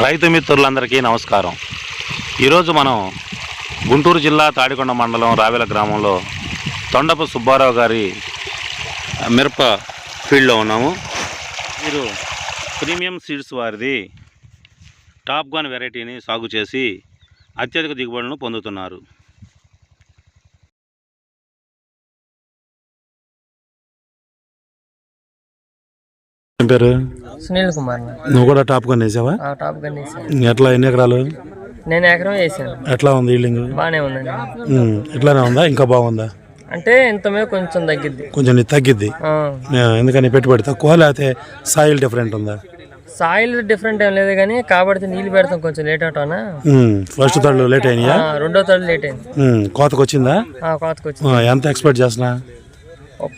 రైతు మిత్రులందరికీ నమస్కారం. ఈరోజు మనం గుంటూరు జిల్లా తాడికొండ మండలం రావెల గ్రామంలో తొండపు సుబ్బారావు గారి మిరప ఫీల్డ్లో ఉన్నాము. మీరు ప్రీమియం సీడ్స్ వారిది టాప్ గన్ వెరైటీని సాగు చేసి అత్యధిక దిగుబడులను పొందుతున్నారు. పేరు? సునీల్ కుమార్. నువ్వు కూడా టాప్ కొని వేసావా? టాప్ గన్ వేసాను. ఎట్లా ఎన్ని ఎకరాలు? నేను ఎకరం వేసాను. ఎట్లా ఉంది ఈల్డింగ్? బాగానే ఉందండి ఉమ్, ఇట్లానే ఉందా? ఇంకా బాగుందా? అంటే ఇంత మీద కొంచెం తగ్గిద్ది. కొంచెం తగ్గిద్ది. ఎందుకని పెట్టుబడి తక్కువ లేకపోతే సాయిల్ డిఫరెంట్ ఉందా? సాయిల్ డిఫరెంట్ ఏం లేదు కానీ కాబట్టి నీళ్ళు పెడతాం కొంచెం లేట్ అవుతానా ఫస్ట్ థర్డ్ లేట్ అయినాయా? రెండో తడి లేట్ అయింది. కోతకు వచ్చిందా ఆ, కోతకు వచ్చింది ఎంత ఎక్స్పెక్ట్ చేస్తున్నా?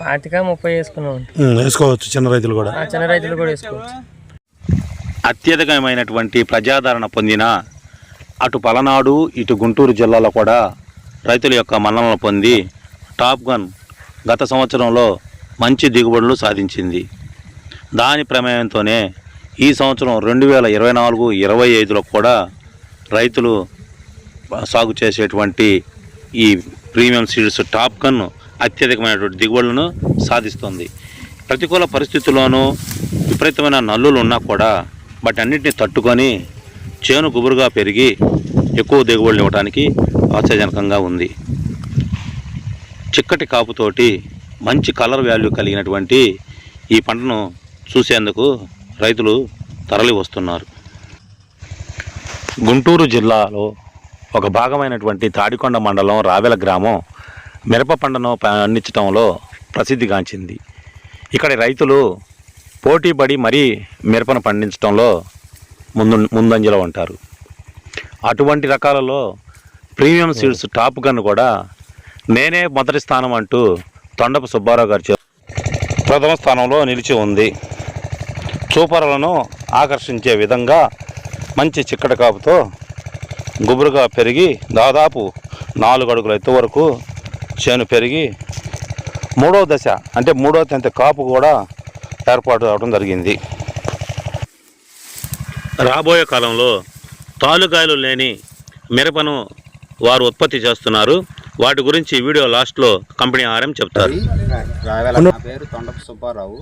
పాతిక ముప్పై వేసుకున్నాం. వేసుకోవచ్చు చిన్న రైతులు కూడా. ఆ చిన్న రైతులు కూడా వేసుకోవచ్చు. అత్యధికమైనటువంటి ప్రజాదరణ పొందిన అటు పలనాడు ఇటు గుంటూరు జిల్లాలో కూడా రైతుల యొక్క మన్ననలు పొంది టాప్ గన్ గత సంవత్సరంలో మంచి దిగుబడులు సాధించింది. దాని ప్రమేయంతోనే ఈ సంవత్సరం రెండు వేల ఇరవై నాలుగు ఇరవై ఐదులో కూడా రైతులు సాగు చేసేటువంటి ఈ ప్రీమియం సీడ్స్ టాప్ గన్ అత్యధికమైనటువంటి దిగుబడులను సాధిస్తుంది. ప్రతికూల పరిస్థితుల్లోనూ విపరీతమైన నల్లులు ఉన్నా కూడా వాటి అన్నింటినీ తట్టుకొని చేను గుబురుగా పెరిగి ఎక్కువ దిగుబడులు ఇవ్వడానికి ఆశాజనకంగా ఉంది. చిక్కటి కాపుతోటి మంచి కలర్ వాల్యూ కలిగినటువంటి ఈ పంటను చూసేందుకు రైతులు తరలి వస్తున్నారు. గుంటూరు జిల్లాలో ఒక భాగమైనటువంటి తాడికొండ మండలం రావెల గ్రామం మిరప పంటను పండించడంలో ప్రసిద్ధిగాంచింది ఇక్కడి రైతులు పోటీపడి మరీ మిరపను పండించడంలో ముందు ముందంజలో ఉంటారు. అటువంటి రకాలలో ప్రీమియం సీడ్స్ టాప్ గన్ కూడా నేనే మొదటి స్థానం అంటూ తొండపు సుబ్బారావు గారి ప్రథమ స్థానంలో నిలిచి ఉంది. చూపరులను ఆకర్షించే విధంగా మంచి చిక్కటి కాపుతో గుబురుగా పెరిగి దాదాపు నాలుగు అడుగుల ఎత్తు వరకు చేను పెరిగి మూడో దశ అంటే మూడో తెంత కాపు కూడా ఏర్పాటు అవడం జరిగింది. రాబోయే కాలంలో తాలుకాయలు లేని మిరపను వారు ఉత్పత్తి చేస్తున్నారు. వాటి గురించి వీడియో లాస్ట్లో కంపెనీ ఆర్ఎం చెప్తారు. రావెల నా పేరు తొండపు సుబ్బారావు.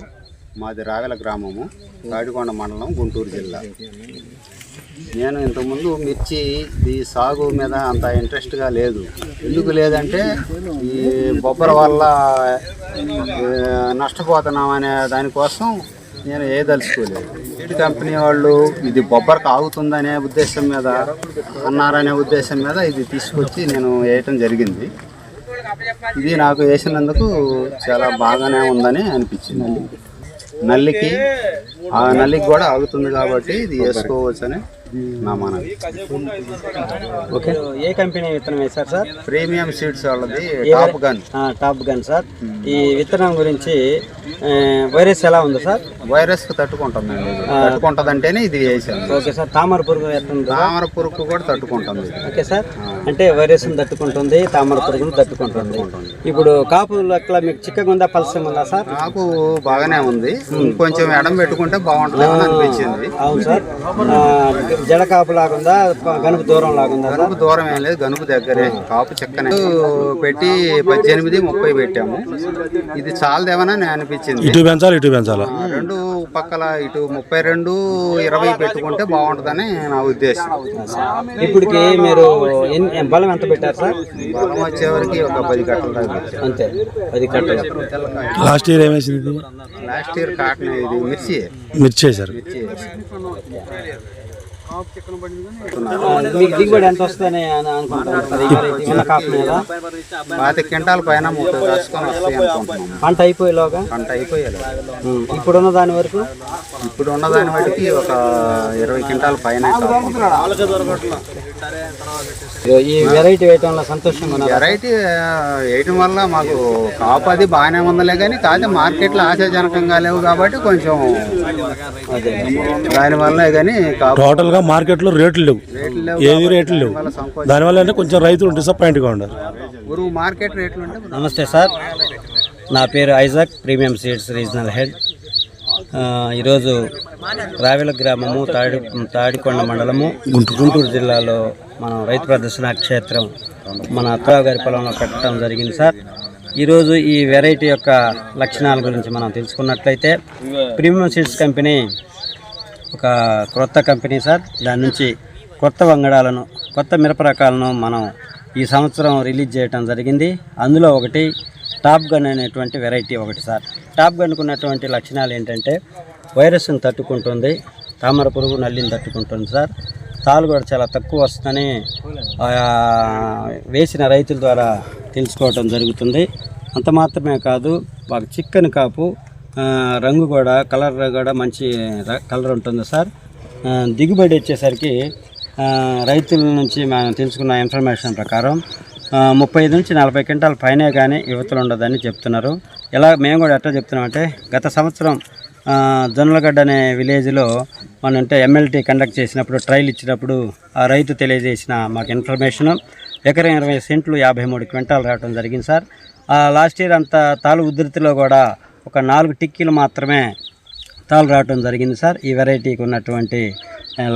మాది రావెల గ్రామము తాడికొండ మండలం గుంటూరు జిల్లా. నేను ఇంతకుముందు మిర్చి ఈ సాగు మీద అంత ఇంట్రెస్ట్గా లేదు. ఎందుకు లేదంటే ఈ బొబ్బర వల్ల నష్టపోతున్నామనే నష్టపోతున్నాం అనే దానికోసం నేను ఏ దలుచుకోలేదు కంపెనీ వాళ్ళు ఇది బొబ్బరకు ఆగుతుందనే ఉద్దేశం మీద అన్నారనే ఉద్దేశం మీద ఇది తీసుకొచ్చి నేను వేయటం జరిగింది. ఇది నాకు వేసినందుకు చాలా బాగానే ఉందని అనిపించింది. నల్లికి ఆ నల్లికి కూడా ఆగుతుంది కాబట్టి ఇది వేసుకోవచ్చని నా మనవి ఓకే. ఏ కంపెనీ విత్తనం వేశారు సార్? ప్రీమియం సీడ్స్ వాళ్ళది టాప్ గన్ ఆ, టాప్ గన్ సార్. ఈ విత్తనం గురించి వైరస్ ఎలా ఉంది సార్? వైరస్కు తట్టుకుంటుందండి తట్టుకుంటదంటేనే ఇది వేసాను ఓకే సార్. తామర పురుగు తామర పురుగు కూడా తట్టుకుంటుంది. Okay sir. అంటే వైరస్ తట్టుకుంటుంది తామర పురుగును తట్టుకుంటుంది. ఇప్పుడు కాపు లెక్కల మీకు చిక్కగా ఉందా పలసంగా ఉందా సార్? నాకు బాగానే ఉంది. కొంచెం ఎడం పెట్టుకుంటే బాగుంటుందని అనిపించింది. అవును సార్. ఆ, జడ కాపు లాగుందా గనుపు దూరం లాగుందా సార్? గనుపు దూరం ఏం లేదు గనుపు దగ్గరే. కాపు చెక్కనే. పెట్టి పద్దెనిమిది ముప్పై పెట్టాము. ఇది చాలదేమని అనిపించింది. ఇటు పెంచాలి ఇటు పెంచాలా? రెండు పక్కల ఇటు ముప్పై రెండు ఇరవై పెట్టుకుంటే బాగుంటుందని నా ఉద్దేశం. ఇప్పటికి మీరు ఎన్ని బలం ఎంత పెట్టారు సార్? బలం వచ్చేవరకు ఒక పది కట్టలు దాకా. అంతే అది కట్టలు. లాస్ట్ ఇయర్ ఏమేసింది ఇది లాస్ట్ ఇయర్ కాటన్ ఇది మిర్చి. మిర్చి వేశారు. మిర్చి మీకు దిగుబడి ఎంత వస్తుందని అని పాతి క్వింటాల పైన పంట అయిపోయేలోగా? పంట అయిపోయాలి ఇప్పుడున్న దాని వరకు? ఇప్పుడు ఉన్న దాన్ని బట్టి ఒక ఇరవై క్వింటాల పైన ఈ వెరైటీ వేయటంలో సంతోషంగా వెరైటీ వేయటం వల్ల మాకు కాపు అది బాగానే ఉందలే కానీ కాకపోతే మార్కెట్లో ఆశాజనకంగా లేవు కాబట్టి కొంచెం దానివల్ల కానీ టోటల్గా మార్కెట్లో రేట్లు లేవు. రేట్లు లేవు ఏవి రేట్లు లేవు. దానివల్ల అంటే కొంచెం రైతులు డిసప్పాయింట్గా ఉన్నారు. గురువు మార్కెట్ రేట్లు ఉంటే నమస్తే సార్. నా పేరు Isaac premium seeds regional head. ఈరోజు రావెల గ్రామము తాడి తాడికొండ మండలము. గుంటూరు జిల్లాలో మనం రైతు ప్రదర్శన క్షేత్రం మన అత్తగారి గారి పొలంలో పెట్టడం జరిగింది సార్. ఈరోజు ఈ వెరైటీ యొక్క లక్షణాల గురించి మనం తెలుసుకున్నట్లయితే ప్రీమియం సీడ్స్ కంపెనీ ఒక క్రొత్త కంపెనీ సార్. దాని నుంచి కొత్త వంగడాలను కొత్త మిరప రకాలను మనం ఈ సంవత్సరం రిలీజ్ చేయడం జరిగింది. అందులో ఒకటి టాప్ గన్ అనేటువంటి వెరైటీ ఒకటి సార్. టాప్ గనుకున్నటువంటి లక్షణాలు ఏంటంటే వైరస్ని తట్టుకుంటుంది తామర పురుగు నల్లిని తట్టుకుంటుంది సార్. తాలు కూడా చాలా తక్కువ వస్తుందని వేసిన రైతుల ద్వారా తెలుసుకోవటం జరుగుతుంది. అంత మాత్రమే కాదు బాగా చిక్కని కాపు రంగు కూడా కలర్ కూడా మంచి కలర్ ఉంటుంది సార్. దిగుబడి వచ్చేసరికి రైతుల నుంచి మనం తెలుసుకున్న ఇన్ఫర్మేషన్ ప్రకారం ముప్పై నుంచి నలభై క్వింటాల పైనే కానీ యువతలు ఉండదని చెప్తున్నారు. ఎలా మేము కూడా ఎట్లా చెప్తున్నామంటే గత సంవత్సరం జొన్నలగడ్డ అనే విలేజ్లో మనం అంటే ఎమ్మెల్టీ కండక్ట్ చేసినప్పుడు ట్రయల్ ఇచ్చినప్పుడు ఆ రైతు తెలియజేసిన మాకు ఇన్ఫర్మేషన్ ఎకరం ఇరవై సెంట్లు యాభై మూడు క్వింటాలు రావడం జరిగింది సార్. ఆ లాస్ట్ ఇయర్ అంత తాలు ఉధృతిలో కూడా ఒక నాలుగు టిక్కీలు మాత్రమే తాలు రావటం జరిగింది సార్. ఈ వెరైటీకి ఉన్నటువంటి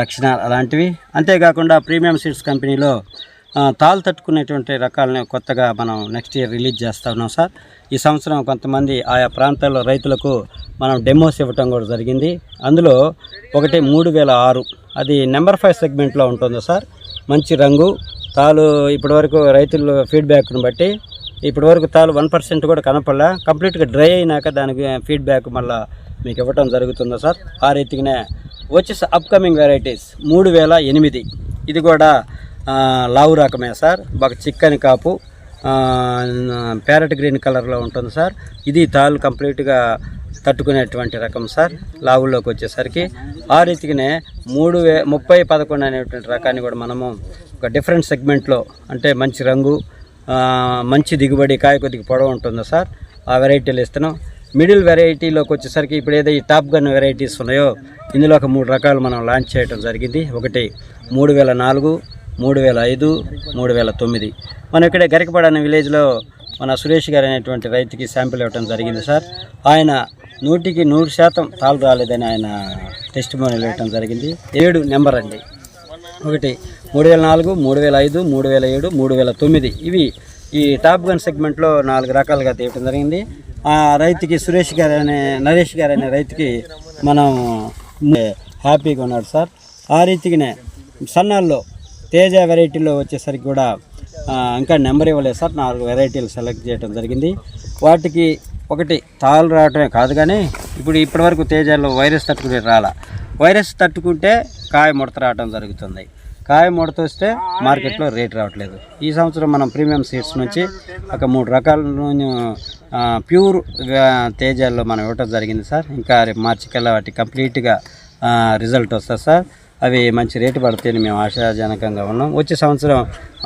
లక్షణాలు అలాంటివి. అంతేకాకుండా ప్రీమియం సీడ్స్ కంపెనీలో తాళ్ళు తట్టుకునేటువంటి రకాలని కొత్తగా మనం నెక్స్ట్ ఇయర్ రిలీజ్ చేస్తా ఉన్నాం సార్. ఈ సంవత్సరం కొంతమంది ఆయా ప్రాంతాల్లో రైతులకు మనం డెమోస్ ఇవ్వటం కూడా జరిగింది. అందులో ఒకటి మూడు వేల ఆరు అది నెంబర్ ఫైవ్ సెగ్మెంట్లో ఉంటుంది సార్. మంచి రంగు తాలు ఇప్పటివరకు రైతుల ఫీడ్బ్యాక్ను బట్టి ఇప్పటివరకు తాలు వన్ పర్సెంట్ కూడా కనపడలే. కంప్లీట్గా డ్రై అయినాక దానికి ఫీడ్బ్యాక్ మళ్ళీ మీకు ఇవ్వటం జరుగుతుందా సార్. ఆ రీతిగానే వచ్చేసి అప్కమింగ్ వెరైటీస్ మూడు వేల ఎనిమిది. ఇది కూడా లావు రకమే సార్. బాగా చిక్కని కాపు ప్యారెట్ గ్రీన్ కలర్లో ఉంటుంది సార్. ఇది తాళ్ళు కంప్లీట్గా తట్టుకునేటువంటి రకం సార్ లావుల్లోకి వచ్చేసరికి. ఆ రీతికినే మూడు వే ముప్పై పదకొండు అనేటువంటి రకాన్ని కూడా మనము ఒక డిఫరెంట్ సెగ్మెంట్లో అంటే మంచి రంగు మంచి దిగుబడి కాయ కొద్దిగా పొడవు ఉంటుందో సార్. ఆ వెరైటీలు ఇస్తున్నాం మిడిల్ వెరైటీలోకి వచ్చేసరికి ఇప్పుడు ఏదైతే టాప్ గన్ వెరైటీస్ ఉన్నాయో ఇందులో ఒక మూడు రకాలు మనం లాంచ్ చేయడం జరిగింది. ఒకటి మూడు వేల నాలుగు మూడు వేల ఐదు మూడు వేల తొమ్మిది. మనం ఇక్కడే గరికపాడ అనే విలేజ్లో మన సురేష్ గారు అనేటువంటి రైతుకి శాంపిల్ ఇవ్వడం జరిగింది సార్. ఆయన నూటికి నూరు శాతం తాళ్ళు రాలేదని ఆయన టెస్ట్ మోనీలు ఇవ్వడం జరిగింది. ఏడు నెంబర్ అండి. ఒకటి మూడు వేల నాలుగు మూడు వేల ఐదు మూడు వేల ఏడు మూడు వేల తొమ్మిది. ఇవి ఈ టాప్ గన్ సెగ్మెంట్లో నాలుగు రకాలుగా తీయటం జరిగింది. ఆ రైతుకి సురేష్ గారు అనే నరేష్ గారు అనే రైతుకి మనం హ్యాపీగా ఉన్నాడు సార్. ఆ రీతికినే సన్నాల్లో తేజ వెరైటీలో వచ్చేసరికి కూడా ఇంకా నెంబర్ ఇవ్వలేదు సార్. నాలుగు వెరైటీలు సెలెక్ట్ చేయడం జరిగింది. వాటికి ఒకటి తాళ్ళు రావటమే కాదు కానీ ఇప్పుడు ఇప్పటివరకు తేజాల్లో వైరస్ తట్టుకునే రాలా. వైరస్ తట్టుకుంటే కాయ ముడత రావడం జరుగుతుంది. కాయ ముడత వస్తే మార్కెట్లో రేట్ రావట్లేదు. ఈ సంవత్సరం మనం ప్రీమియం సీడ్స్ నుంచి ఒక మూడు రకాల ప్యూర్ తేజాల్లో మనం ఇవ్వటం జరిగింది సార్. ఇంకా రేపు మార్చికల్లా వాటి కంప్లీట్గా రిజల్ట్ వస్తుంది సార్. అవి మంచి రేటు పడతాయని మేము ఆశాజనకంగా ఉన్నాం. వచ్చే సంవత్సరం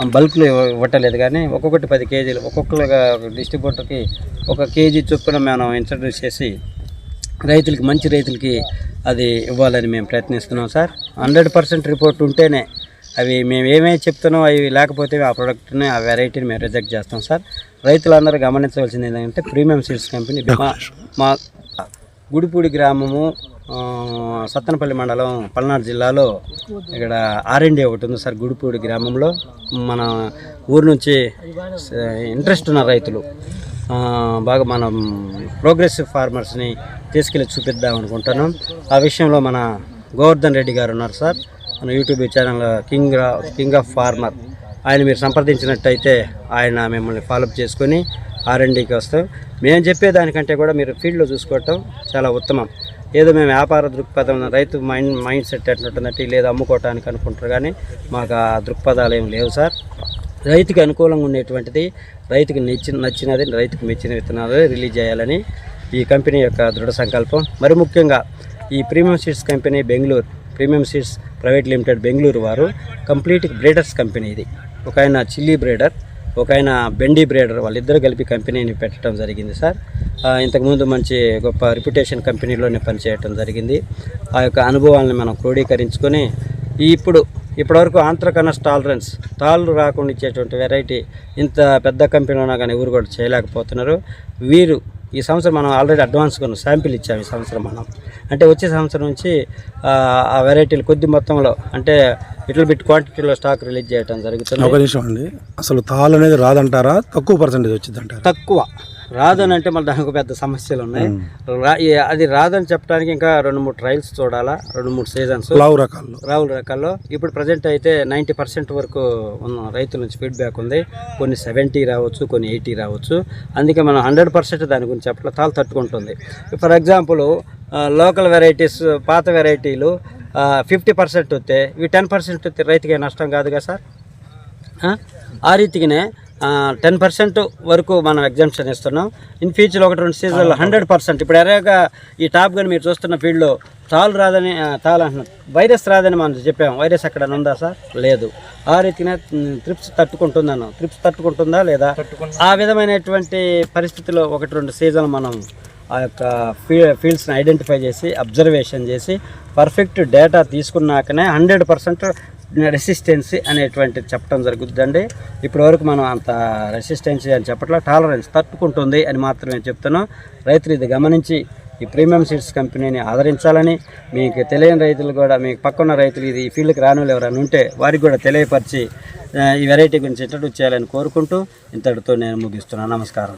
బల్క్లో ఇవ్వటలేదు కానీ ఒక్కొక్కటి పది కేజీలు ఒక్కొక్కరుగా డిస్ట్రిబ్యూటర్కి ఒక కేజీ చొప్పున మనం ఇంట్రడ్యూస్ చేసి రైతులకి మంచి రైతులకి అది ఇవ్వాలని మేము ప్రయత్నిస్తున్నాం సార్. హండ్రెడ్ పర్సెంట్ రిపోర్ట్ ఉంటేనే అవి మేము ఏమేమి చెప్తున్నాం అవి లేకపోతే ఆ ప్రోడక్ట్ని ఆ వెరైటీని మేము రిజెక్ట్ చేస్తాం సార్. రైతులందరూ గమనించవలసింది ఏంటంటే ప్రీమియం సీడ్స్ కంపెనీ మా- మా గుడిపూడి గ్రామము సత్తనపల్లి మండలం పల్నాడు జిల్లాలో ఇక్కడ ఆర్ఎండి ఒకటి ఉంది సార్ గుడిపూడి గ్రామంలో. మన ఊరు నుంచి ఇంట్రెస్ట్ ఉన్న రైతులు బాగా మనం ప్రోగ్రెసివ్ ఫార్మర్స్ని తీసుకెళ్ళి చూపిద్దాం అనుకుంటున్నాం. ఆ విషయంలో మన గోవర్ధన్ రెడ్డి గారు ఉన్నారు సార్. మన YouTube channel king king of farmer ఆయన మీరు సంప్రదించినట్టయితే ఆయన మిమ్మల్ని ఫాలోఅప్ చేసుకొని ఆర్ఎండికి వస్తాం. మేము చెప్పేదానికంటే కూడా మీరు ఫీల్డ్లో చూసుకోవటం చాలా ఉత్తమం. ఏదో మేము వ్యాపార దృక్పథం రైతు మైండ్ మైండ్ సెట్ ఎట్లుంటుందంటే లేదా అమ్ముకోవటానికి అనుకుంటారు కానీ మాకు ఆ దృక్పథాలు ఏం లేవు సార్. రైతుకి అనుకూలంగా ఉండేటువంటిది రైతుకి నచ్చిన నచ్చినది రైతుకు మెచ్చిన విత్తనాలు రిలీజ్ చేయాలని ఈ కంపెనీ యొక్క దృఢ సంకల్పం. మరి ముఖ్యంగా ఈ premium seeds company Bengaluru premium seeds private limited Bengaluru వారు కంప్లీట్ బ్రీడర్స్ కంపెనీ ఇది. ఒక ఆయన చిల్లీ బ్రీడర్ ఒక ఆయన బెండీ బ్రీడర్ వాళ్ళిద్దరూ కలిపి కంపెనీని పెట్టడం జరిగింది సార్. ఇంతకుముందు మంచి గొప్ప రిప్యుటేషన్ కంపెనీలోనే పనిచేయటం జరిగింది. ఆ యొక్క అనుభవాలను మనం క్రోడీకరించుకొని ఇప్పుడు ఇప్పటివరకు ఆంధ్రకనస్ టాలరెన్స్ తాళ్ళు రాకుండా ఇచ్చేటువంటి వెరైటీ ఇంత పెద్ద కంపెనీ ఉన్నా కానీ ఎవరు కూడా చేయలేకపోతున్నారు. వీరు ఈ సంవత్సరం మనం ఆల్రెడీ అడ్వాన్స్ కొన్ని శాంపిల్ ఇచ్చాము ఈ సంవత్సరం మనం. అంటే వచ్చే సంవత్సరం నుంచి ఆ వెరైటీలు కొద్ది మొత్తంలో అంటే ఇట్లా బిట్ క్వాంటిటీలో స్టాక్ రిలీజ్ చేయడం జరుగుతుంది. ఒక నిమిషం అండి. అసలు తాళ్ళు అనేది రాదంటారా? తక్కువ పర్సెంటేజ్ వచ్చింది అంటారా తక్కువ. రాదని అంటే మళ్ళీ దానికి పెద్ద సమస్యలు ఉన్నాయి. అది రాదని చెప్పడానికి ఇంకా రెండు మూడు ట్రయల్స్ చూడాలా? రెండు మూడు సీజన్స్ లావు రకాల్లో. రావుల రకాల్లో. ఇప్పుడు ప్రజెంట్ అయితే నైంటీ పర్సెంట్ వరకు ఉన్న రైతుల నుంచి ఫీడ్బ్యాక్ ఉంది. కొన్ని సెవెంటీ రావచ్చు కొన్ని ఎయిటీ రావచ్చు. అందుకే మనం హండ్రెడ్ పర్సెంట్ దాని గురించి చెప్పలేదు తాళ్ళు తట్టుకుంటుంది. ఫర్ ఎగ్జాంపుల్ లోకల్ వెరైటీస్ పాత వెరైటీలు ఫిఫ్టీ పర్సెంట్ వస్తే ఇవి టెన్ పర్సెంట్ వస్తే రైతుకి నష్టం కాదు కదా సార్? ఆ? రీతిగానే టెన్ పర్సెంట్ వరకు మనం ఎగ్జామ్షన్ ఇస్తున్నాం. ఇన్ ఫ్యూచర్ ఒకటి రెండు సీజన్లో హండ్రెడ్ పర్సెంట్ ఇప్పుడు ఎరగా ఈ టాప్ గన్ మీరు చూస్తున్న ఫీల్డ్లో తాలు రాదని తాలు అంటున్నాం. వైరస్ రాదని మనం చెప్పాం. వైరస్ అక్కడ ఉందా సార్? లేదు. ఆ రీతిగా త్రిప్స్ తట్టుకుంటుందన్నాం. త్రిప్స్ తట్టుకుంటుందా లేదా? ఆ విధమైనటువంటి పరిస్థితిలో ఒకటి రెండు సీజన్లు మనం ఆ యొక్క ఫీ ఫీల్డ్స్ని ఐడెంటిఫై చేసి అబ్జర్వేషన్ చేసి పర్ఫెక్ట్ డేటా తీసుకున్నాకనే హండ్రెడ్ పర్సెంట్ రెసిస్టెన్సీ అనేటువంటిది చెప్పడం జరుగుతుందండి. ఇప్పటి వరకు మనం అంత రెసిస్టెన్సీ అని చెప్పట్లా టాలరెన్స్ తట్టుకుంటుంది అని మాత్రమే చెప్తున్నాం. రైతులు ఇది గమనించి ఈ ప్రీమియం సీడ్స్ కంపెనీని ఆదరించాలని మీకు తెలియని రైతులు కూడా మీకు పక్కన రైతులు ఇది ఈ ఫీల్డ్కి రాని ఎవరైనా ఉంటే వారికి కూడా తెలియపరిచి ఈ వెరైటీ గురించి ఇంట్రడ్యూస్ చేయాలని కోరుకుంటూ ఇంతటితో నేను ముగిస్తున్నాను. నమస్కారం.